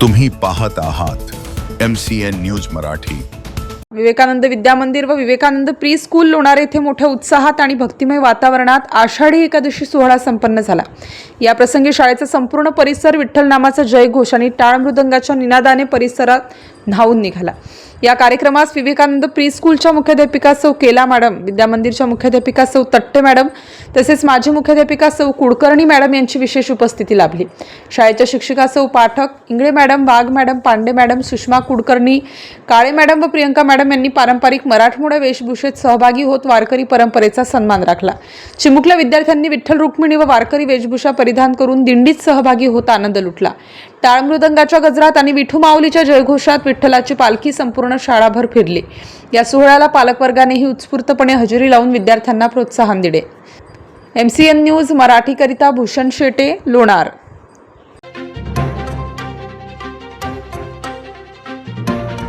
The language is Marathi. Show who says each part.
Speaker 1: तुम्ही पाहत आहात M C N news Marathi.
Speaker 2: Vivekanand Vidyamandir व विवेकानंद प्री स्कूल लोणार येथे मोठ्या उत्साहात आणि भक्तिमय वातावरणात आषाढी एकादशी सोहळा संपन्न झाला. या प्रसंगी शाळेचा संपूर्ण परिसर विठ्ठल नामाचा जयघोष आणि टाळ मृदंगाच्या निनादाने परिसरात न्हावून निघाला. या कार्यक्रमास विवेकानंद प्री स्कूलच्या मुख्याध्यापिका सौ केला मॅडम विद्यामंदिरच्या मुख्याध्यापिका सौ तट्टे मॅडम तसेच माजी मुख्याध्यापिका सौ कुडकर्णी मॅडम यांची विशेष उपस्थिती लाभली. शाळेच्या शिक्षिका सौ Pathak Ingale madam Wagh madam Pande madam Sushma Kudkarni Kale madam व प्रियंका मॅडम यांनी पारंपरिक मराठमोळ्या वेशभूषेत सहभागी होत वारकरी परंपरेचा सन्मान राखला. चिमुकल्या विद्यार्थ्यांनी विठ्ठल रुक्मिणी व वारकरी वेशभूषा परिधान करून दिंडीत सहभागी होत आनंद लुटला. टाळ मृदंगाच्या गजरात आणि विठू माऊलीच्या जयघोषात विठ्ठलाची पालखी संपूर्ण शाळाभर फिरली. या सोहळ्याला पालकवर्गानेही उत्स्फूर्तपणे हजेरी लावून विद्यार्थ्यांना प्रोत्साहन दिले. एम सी एन न्यूज मराठीकरिता भूषण शेटे लोणार.